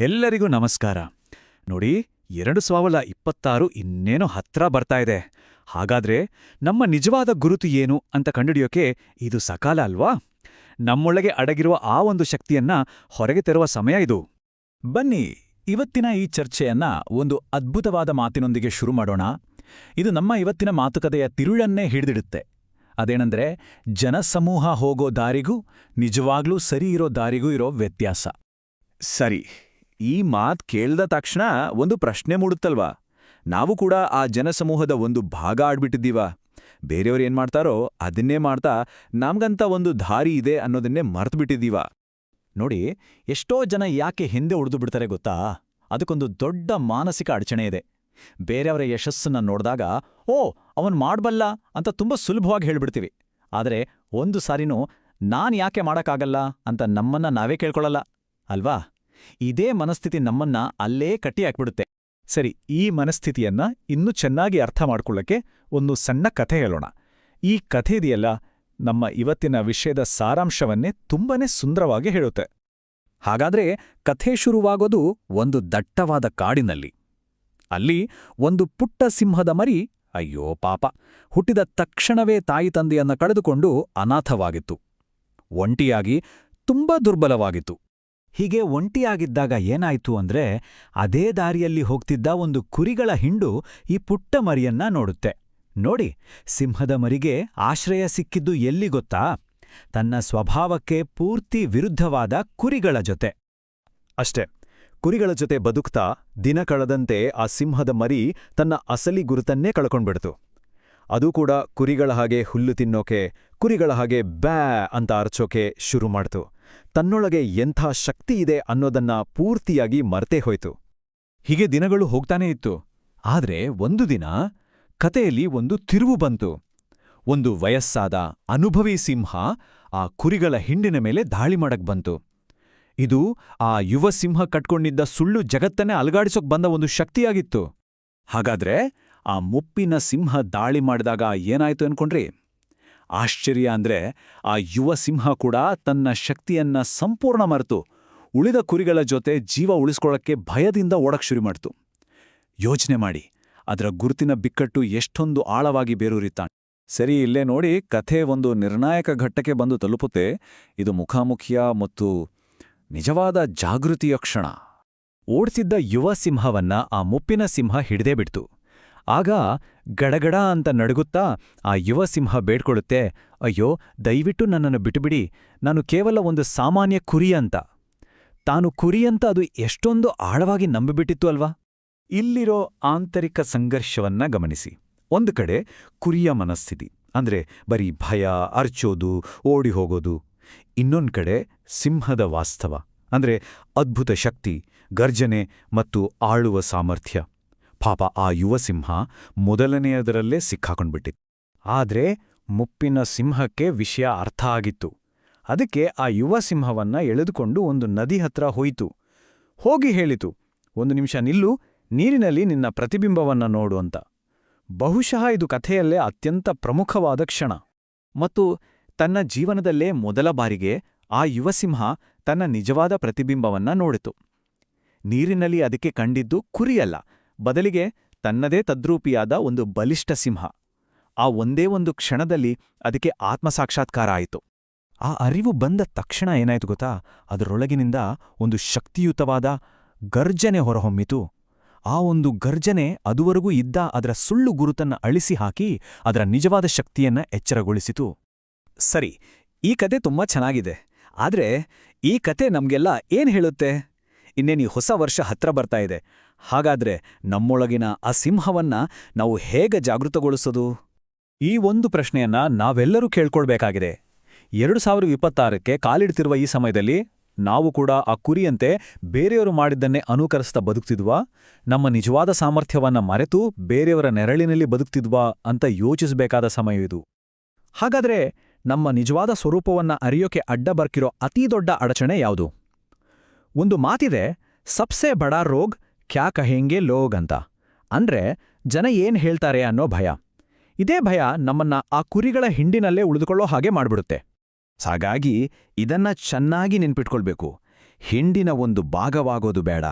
ಎಲ್ಲರಿಗೂ ನಮಸ್ಕಾರ. ನೋಡಿ, ಎರಡು ಸಾವಿರದ ಇಪ್ಪತ್ತಾರು ಇನ್ನೇನೋ ಹತ್ರ ಬರ್ತಾ ಇದೆ. ಹಾಗಾದ್ರೆ ನಮ್ಮ ನಿಜವಾದ ಗುರುತು ಏನು ಅಂತ ಕಂಡುಹಿಡಿಯೋಕೆ ಇದು ಸಕಾಲ ಅಲ್ವಾ? ನಮ್ಮೊಳಗೆ ಅಡಗಿರುವ ಆ ಒಂದು ಶಕ್ತಿಯನ್ನ ಹೊರಗೆ ತರುವ ಸಮಯ ಇದು. ಬನ್ನಿ, ಇವತ್ತಿನ ಈ ಚರ್ಚೆಯನ್ನ ಒಂದು ಅದ್ಭುತವಾದ ಮಾತಿನೊಂದಿಗೆ ಶುರು ಮಾಡೋಣ. ಇದು ನಮ್ಮ ಇವತ್ತಿನ ಮಾತುಕತೆಯ ತಿರುಳನ್ನೇ ಹಿಡಿದಿಡುತ್ತೆ. ಅದೇನಂದ್ರೆ, ಜನಸಮೂಹ ಹೋಗೋ ದಾರಿಗೂ ನಿಜವಾಗ್ಲೂ ಸರಿ ಇರೋ ದಾರಿಗೂ ಇರೋ ವ್ಯತ್ಯಾಸ. ಸರಿ ಈ ಮಾತ್ ಕೇಳ್ದ ತಕ್ಷಣ ಒಂದು ಪ್ರಶ್ನೆ ಮೂಡುತ್ತಲ್ವಾ? ನಾವು ಕೂಡ ಆ ಜನಸಮೂಹದ ಒಂದು ಭಾಗ ಆಡ್ಬಿಟ್ಟಿದ್ದೀವ. ಬೇರೆಯವರು ಏನ್ ಮಾಡ್ತಾರೋ ಅದನ್ನೇ ಮಾಡ್ತಾ ನಮ್ಗಂತ ಒಂದು ದಾರಿ ಇದೆ ಅನ್ನೋದನ್ನೇ ಮರ್ತ್ಬಿಟ್ಟಿದ್ದೀವ. ನೋಡಿ, ಎಷ್ಟೋ ಜನ ಯಾಕೆ ಹಿಂದೆ ಉಳಿದು ಬಿಡ್ತಾರೆ ಗೊತ್ತಾ? ಅದಕ್ಕೊಂದು ದೊಡ್ಡ ಮಾನಸಿಕ ಅಡಚಣೆ ಇದೆ. ಬೇರೆಯವರ ಯಶಸ್ಸನ್ನ ನೋಡಿದಾಗ, ಓ, ಅವನ್ ಮಾಡ್ಬಲ್ಲ ಅಂತ ತುಂಬ ಸುಲಭವಾಗಿ ಹೇಳ್ಬಿಡ್ತೀವಿ. ಆದರೆ ಒಂದು ಸಾರಿನೂ ನಾನ್ ಯಾಕೆ ಮಾಡೋಕ್ಕಾಗಲ್ಲ ಅಂತ ನಮ್ಮನ್ನ ನಾವೇ ಕೇಳ್ಕೊಳ್ಳಲ್ಲ. ಅಲ್ವಾ? ಇದೇ ಮನಸ್ಥಿತಿ ನಮ್ಮನ್ನ ಅಲ್ಲೇ ಕಟ್ಟಿಯಾಕ್ಬಿಡುತ್ತೆ ಸರಿ, ಈ ಮನಸ್ಥಿತಿಯನ್ನ ಇನ್ನೂ ಚೆನ್ನಾಗಿ ಅರ್ಥ ಮಾಡ್ಕೊಳ್ಳೋಕ್ಕೆ ಒಂದು ಸಣ್ಣ ಕಥೆ ಹೇಳೋಣ. ಈ ಕಥೆ ಇದೆಯಲ್ಲ, ನಮ್ಮ ಇವತ್ತಿನ ವಿಷಯದ ಸಾರಾಂಶವನ್ನೇ ತುಂಬಾನೇ ಸುಂದರವಾಗಿ ಹೇಳುತ್ತೆ. ಹಾಗಾದ್ರೆ ಕಥೆ ಶುರುವಾಗೋದು ಒಂದು ದಟ್ಟವಾದ ಕಾಡಿನಲ್ಲಿ. ಅಲ್ಲಿ ಒಂದು ಪುಟ್ಟ ಸಿಂಹದ ಮರಿ, ಅಯ್ಯೋ ಪಾಪ, ಹುಟ್ಟಿದ ತಕ್ಷಣವೇ ತಾಯಿ ತಂದೆಯನ್ನ ಕಳೆದುಕೊಂಡು ಅನಾಥವಾಗಿತ್ತು. ಒಂಟಿಯಾಗಿ ತುಂಬಾ ದುರ್ಬಲವಾಗಿತ್ತು. ಹೀಗೆ ಒಂಟಿಯಾಗಿದ್ದಾಗ ಏನಾಯ್ತು ಅಂದ್ರೆ ಅದೇ ದಾರಿಯಲ್ಲಿ ಹೋಗ್ತಿದ್ದ ಒಂದು ಕುರಿಗಳ ಹಿಂಡು ಈ ಪುಟ್ಟ ಮರಿಯನ್ನ ನೋಡುತ್ತೆ. ನೋಡಿ, ಸಿಂಹದ ಮರಿಗೆ ಆಶ್ರಯ ಸಿಕ್ಕಿದ್ದು ಎಲ್ಲಿ ಗೊತ್ತಾ? ತನ್ನ ಸ್ವಭಾವಕ್ಕೆ ಪೂರ್ತಿ ವಿರುದ್ಧವಾದ ಕುರಿಗಳ ಜೊತೆ. ಅಷ್ಟೇ, ಕುರಿಗಳ ಜೊತೆ ಬದುಕ್ತಾ ದಿನ ಕಳೆದಂತೆ ಆ ಸಿಂಹದ ಮರಿ ತನ್ನ ಅಸಲಿ ಗುರುತನ್ನೇ ಕಳ್ಕೊಂಡ್ಬಿಡ್ತು. ಅದು ಕೂಡ ಕುರಿಗಳ ಹಾಗೆ ಹುಲ್ಲು ತಿನ್ನೋಕೆ, ಕುರಿಗಳ ಹಾಗೆ ಬ್ಯಾ ಅಂತ ಅರ್ಚೋಕೆ ಶುರು ಮಾಡ್ತು. ತನ್ನೊಳಗೆ ಎಂಥ ಶಕ್ತಿ ಇದೆ ಅನ್ನೋದನ್ನ ಪೂರ್ತಿಯಾಗಿ ಮರ್ತೇ ಹೋಯ್ತು. ಹೀಗೆ ದಿನಗಳು ಹೋಗ್ತಾನೇ ಇತ್ತು. ಆದ್ರೆ ಒಂದು ದಿನ ಕತೆಯಲ್ಲಿ ಒಂದು ತಿರುವು ಬಂತು. ಒಂದು ವಯಸ್ಸಾದ ಅನುಭವಿ ಸಿಂಹ ಆ ಕುರಿಗಳ ಹಿಂಡಿನ ಮೇಲೆ ದಾಳಿ ಮಾಡಕ್ ಬಂತು. ಇದು ಆ ಯುವ ಸಿಂಹ ಕಟ್ಕೊಂಡಿದ್ದ ಸುಳ್ಳು ಜಗತ್ತನ್ನೇ ಅಲಗಾಡಿಸೋಕ್ ಬಂದ ಒಂದು ಶಕ್ತಿಯಾಗಿತ್ತು. ಹಾಗಾದ್ರೆ ಆ ಮುಪ್ಪಿನ ಸಿಂಹ ದಾಳಿ ಮಾಡಿದಾಗ ಏನಾಯ್ತು ಅನ್ಕೊಂಡ್ರಿ? ಆಶ್ಚರ್ಯ ಅಂದ್ರೆ ಆ ಯುವ ಸಿಂಹ ಕೂಡ ತನ್ನ ಶಕ್ತಿಯನ್ನ ಸಂಪೂರ್ಣ ಮರೆತು ಉಳಿದ ಕುರಿಗಳ ಜೊತೆ ಜೀವ ಉಳಿಸ್ಕೊಳ್ಳಕ್ಕೆ ಭಯದಿಂದ ಓಡಕ್ ಶುರು ಮಾಡ್ತು. ಯೋಚನೆ ಮಾಡಿ, ಅದರ ಗುರುತಿನ ಬಿಕ್ಕಟ್ಟು ಎಷ್ಟೊಂದು ಆಳವಾಗಿ ಬೇರೂರಿತಾನೆ ಸರಿ, ಇಲ್ಲೇ ನೋಡಿ, ಕಥೆ ಒಂದು ನಿರ್ಣಾಯಕ ಘಟ್ಟಕ್ಕೆ ಬಂದು ತಲುಪುತ್ತೆ. ಇದು ಮುಖಾಮುಖಿಯ ಮತ್ತು ನಿಜವಾದ ಜಾಗೃತಿಯ ಕ್ಷಣ. ಓಡ್ತಿದ್ದ ಯುವ ಸಿಂಹವನ್ನ ಆ ಮುಪ್ಪಿನ ಸಿಂಹ ಹಿಡಿದೇ ಬಿಡ್ತು. ಆಗ ಗಡಗಡ ಅಂತ ನಡುಗುತ್ತಾ ಆ ಯುವ ಸಿಂಹ ಬೇಡ್ಕೊಳ್ಳುತ್ತೆ ಅಯ್ಯೋ, ದಯವಿಟ್ಟು ನನ್ನನ್ನು ಬಿಟ್ಟುಬಿಡಿ, ನಾನು ಕೇವಲ ಒಂದು ಸಾಮಾನ್ಯ ಕುರಿ ಅಂತ. ತಾನು ಕುರಿ ಅಂತ ಅದು ಎಷ್ಟೊಂದು ಆಳವಾಗಿ ನಂಬಿಬಿಟ್ಟಿತ್ತು ಅಲ್ವಾ? ಇಲ್ಲಿರೋ ಆಂತರಿಕ ಸಂಘರ್ಷವನ್ನ ಗಮನಿಸಿ. ಒಂದು ಕಡೆ ಕುರಿಯ ಮನಸ್ಥಿತಿ, ಅಂದ್ರೆ ಬರೀ ಭಯ, ಅರ್ಚೋದು, ಓಡಿ ಹೋಗೋದು. ಇನ್ನೊಂದ್ಕಡೆ ಸಿಂಹದ ವಾಸ್ತವ, ಅಂದ್ರೆ ಅದ್ಭುತ ಶಕ್ತಿ, ಗರ್ಜನೆ ಮತ್ತು ಆಳುವ ಸಾಮರ್ಥ್ಯ. ಪಾಪ ಆ ಯುವ ಸಿಂಹ ಮೊದಲನೆಯದರಲ್ಲೇ ಸಿಕ್ಕಾಕೊಂಡ್ಬಿಟ್ಟಿತ್ತು. ಆದ್ರೆ ಮುಪ್ಪಿನ ಸಿಂಹಕ್ಕೆ ವಿಷಯ ಅರ್ಥ ಆಗಿತ್ತು. ಅದಕ್ಕೆ ಆ ಯುವ ಸಿಂಹವನ್ನ ಎಳೆದುಕೊಂಡು ಒಂದು ನದಿ ಹತ್ರ ಹೋಯಿತು. ಹೋಗಿ ಹೇಳಿತು, ಒಂದು ನಿಮಿಷ ನಿಲ್ಲು, ನೀರಿನಲ್ಲಿ ನಿನ್ನ ಪ್ರತಿಬಿಂಬವನ್ನ ನೋಡು ಅಂತ. ಬಹುಶಃ ಇದು ಕಥೆಯಲ್ಲೇ ಅತ್ಯಂತ ಪ್ರಮುಖವಾದ ಕ್ಷಣ. ಮತ್ತು ತನ್ನ ಜೀವನದಲ್ಲೇ ಮೊದಲ ಬಾರಿಗೆ ಆ ಯುವಸಿಂಹ ತನ್ನ ನಿಜವಾದ ಪ್ರತಿಬಿಂಬವನ್ನ ನೋಡಿತು. ನೀರಿನಲ್ಲಿ ಅದಕ್ಕೆ ಕಂಡಿದ್ದು ಕುರಿಯಲ್ಲ ಬದಲಿಗೆ ತನ್ನದೇ ತದ್ರೂಪಿಯಾದ ಒಂದು ಬಲಿಷ್ಠ ಸಿಂಹ. ಆ ಒಂದೇ ಒಂದು ಕ್ಷಣದಲ್ಲಿ ಅದಕ್ಕೆ ಆತ್ಮಸಾಕ್ಷಾತ್ಕಾರ ಆಯಿತು. ಆ ಅರಿವು ಬಂದ ತಕ್ಷಣ ಏನಾಯ್ತು ಗೊತ್ತಾ? ಅದರೊಳಗಿನಿಂದ ಒಂದು ಶಕ್ತಿಯುತವಾದ ಗರ್ಜನೆ ಹೊರಹೊಮ್ಮಿತು. ಆ ಒಂದು ಗರ್ಜನೆ ಅದುವರೆಗೂ ಇದ್ದ ಅದರ ಸುಳ್ಳು ಗುರುತನ್ನ ಅಳಿಸಿ ಹಾಕಿ ಅದರ ನಿಜವಾದ ಶಕ್ತಿಯನ್ನ ಎಚ್ಚರಗೊಳಿಸಿತು. ಸರಿ, ಈ ಕತೆ ತುಂಬಾ ಚೆನ್ನಾಗಿದೆ. ಆದ್ರೆ ಈ ಕತೆ ನಮ್ಗೆಲ್ಲ ಏನ್ ಹೇಳುತ್ತೆ? ಇನ್ನೇನೀ ಹೊಸ ವರ್ಷ ಹತ್ರ ಬರ್ತಾ ಇದೆ. ಹಾಗಾದ್ರೆ ನಮ್ಮೊಳಗಿನ ಆ ಸಿಂಹವನ್ನ ನಾವು ಹೇಗೆ ಜಾಗೃತಗೊಳಿಸೋದು? ಈ ಒಂದು ಪ್ರಶ್ನೆಯನ್ನ ನಾವೆಲ್ಲರೂ ಕೇಳ್ಕೊಳ್ಬೇಕಾಗಿದೆ. ಎರಡು ಸಾವಿರದ ಇಪ್ಪತ್ತಾರಕ್ಕೆ ಕಾಲಿಡ್ತಿರುವ ಈ ಸಮಯದಲ್ಲಿ ನಾವು ಕೂಡ ಆ ಕುರಿಯಂತೆ ಬೇರೆಯವರು ಮಾಡಿದ್ದನ್ನೇ ಅನುಕರಿಸ್ತಾ ಬದುಕ್ತಿದ್ವಾ? ನಮ್ಮ ನಿಜವಾದ ಸಾಮರ್ಥ್ಯವನ್ನ ಮರೆತು ಬೇರೆಯವರ ನೆರಳಿನಲ್ಲಿ ಬದುಕ್ತಿದ್ವಾ ಅಂತ ಯೋಚಿಸಬೇಕಾದ ಸಮಯ ಇದು. ಹಾಗಾದ್ರೆ ನಮ್ಮ ನಿಜವಾದ ಸ್ವರೂಪವನ್ನ ಅರಿಯೋಕೆ ಅಡ್ಡ ಬರ್ಕಿರೋ ಅತೀ ದೊಡ್ಡ ಅಡಚಣೆ ಯಾವುದು? ಒಂದು ಮಾತಿದೆ, ಸಬ್ಸೆ ಬಡಾ ರೋಗ್ ಕ್ಯಾ ಕಹೆಂಗೆ ಲೋಗ್ ಅಂತ. ಅಂದ್ರೆ ಜನ ಏನ್ ಹೇಳ್ತಾರೆ ಅನ್ನೋ ಭಯ. ಇದೇ ಭಯ ನಮ್ಮನ್ನ ಆ ಕುರಿಗಳ ಹಿಂಡಿನಲ್ಲೇ ಉಳಿದುಕೊಳ್ಳೋ ಹಾಗೆ ಮಾಡ್ಬಿಡುತ್ತೆ. ಹಾಗಾಗಿ ಇದನ್ನ ಚೆನ್ನಾಗಿ ನೆನ್ಪಿಟ್ಕೊಳ್ಬೇಕು. ಹಿಂಡಿನ ಒಂದು ಭಾಗವಾಗೋದು ಬೇಡ.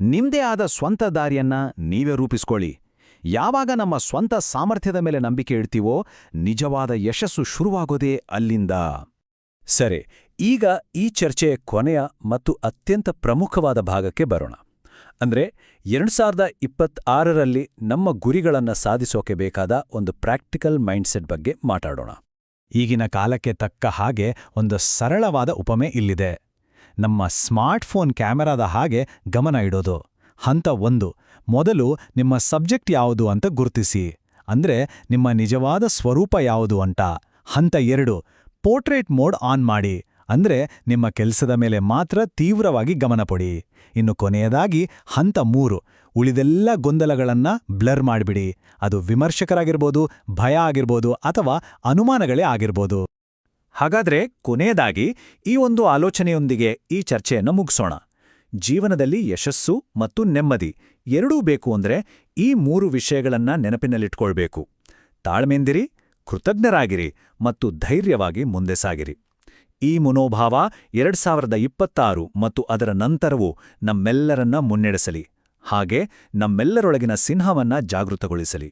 ನಿಮ್ದೇ ಆದ ಸ್ವಂತ ದಾರಿಯನ್ನ ನೀವೇ ರೂಪಿಸ್ಕೊಳ್ಳಿ. ಯಾವಾಗ ನಮ್ಮ ಸ್ವಂತ ಸಾಮರ್ಥ್ಯದ ಮೇಲೆ ನಂಬಿಕೆ ಇಡ್ತೀವೋ ನಿಜವಾದ ಯಶಸ್ಸು ಶುರುವಾಗೋದೇ ಅಲ್ಲಿಂದ. ಸರಿ, ಈಗ ಈ ಚರ್ಚೆಯ ಕೊನೆಯ ಮತ್ತು ಅತ್ಯಂತ ಪ್ರಮುಖವಾದ ಭಾಗಕ್ಕೆ ಬರೋಣ. ಅಂದ್ರೆ ಎರಡು ಸಾವಿರದ ಇಪ್ಪತ್ತಾರರಲ್ಲಿ ನಮ್ಮ ಗುರಿಗಳನ್ನು ಸಾಧಿಸೋಕೆ ಬೇಕಾದ ಒಂದು ಪ್ರಾಕ್ಟಿಕಲ್ ಮೈಂಡ್ಸೆಟ್ ಬಗ್ಗೆ ಮಾತಾಡೋಣ. ಈಗಿನ ಕಾಲಕ್ಕೆ ತಕ್ಕ ಹಾಗೆ ಒಂದು ಸರಳವಾದ ಉಪಮೆ ಇಲ್ಲಿದೆ. ನಮ್ಮ ಸ್ಮಾರ್ಟ್ಫೋನ್ ಕ್ಯಾಮೆರಾದ ಹಾಗೆ ಗಮನ ಇಡೋದು. ಹಂತ ಒಂದು, ಮೊದಲು ನಿಮ್ಮ ಸಬ್ಜೆಕ್ಟ್ ಯಾವುದು ಅಂತ ಗುರುತಿಸಿ. ಅಂದ್ರೆ ನಿಮ್ಮ ನಿಜವಾದ ಸ್ವರೂಪ ಯಾವುದು ಅಂತ. ಹಂತ ಎರಡು, ಪೋರ್ಟ್ರೇಟ್ ಮೋಡ್ ಆನ್ ಮಾಡಿ. ಅಂದ್ರೆ ನಿಮ್ಮ ಕೆಲಸದ ಮೇಲೆ ಮಾತ್ರ ತೀವ್ರವಾಗಿ ಗಮನ ಇನ್ನು ಕೊನೆಯದಾಗಿ ಹಂತ ಮೂರು, ಉಳಿದೆಲ್ಲ ಗೊಂದಲಗಳನ್ನ ಬ್ಲರ್ ಮಾಡಿಬಿಡಿ. ಅದು ವಿಮರ್ಶಕರಾಗಿರ್ಬೋದು, ಭಯ ಆಗಿರ್ಬೋದು ಅಥವಾ ಅನುಮಾನಗಳೇ ಆಗಿರ್ಬೋದು. ಹಾಗಾದ್ರೆ ಕೊನೆಯದಾಗಿ ಈ ಒಂದು ಆಲೋಚನೆಯೊಂದಿಗೆ ಈ ಚರ್ಚೆಯನ್ನು ಮುಗಿಸೋಣ. ಜೀವನದಲ್ಲಿ ಯಶಸ್ಸು ಮತ್ತು ನೆಮ್ಮದಿ ಎರಡೂ ಬೇಕು ಅಂದ್ರೆ ಈ ಮೂರು ವಿಷಯಗಳನ್ನ ನೆನಪಿನಲ್ಲಿಟ್ಕೊಳ್ಬೇಕು. ತಾಳ್ಮೆಂದಿರಿ ಕೃತಜ್ಞರಾಗಿರಿ ಮತ್ತು ಧೈರ್ಯವಾಗಿ ಮುಂದೆ ಸಾಗಿರಿ. ಈ ಮನೋಭಾವ ಎರಡ್ ಸಾವಿರದ ಇಪ್ಪತ್ತಾರು ಮತ್ತು ಅದರ ನಂತರವೂ ನಮ್ಮೆಲ್ಲರನ್ನ ಮುನ್ನಡೆಸಲಿ. ಹಾಗೆ ನಮ್ಮೆಲ್ಲರೊಳಗಿನ ಸಿಂಹವನ್ನ ಜಾಗೃತಗೊಳಿಸಲಿ.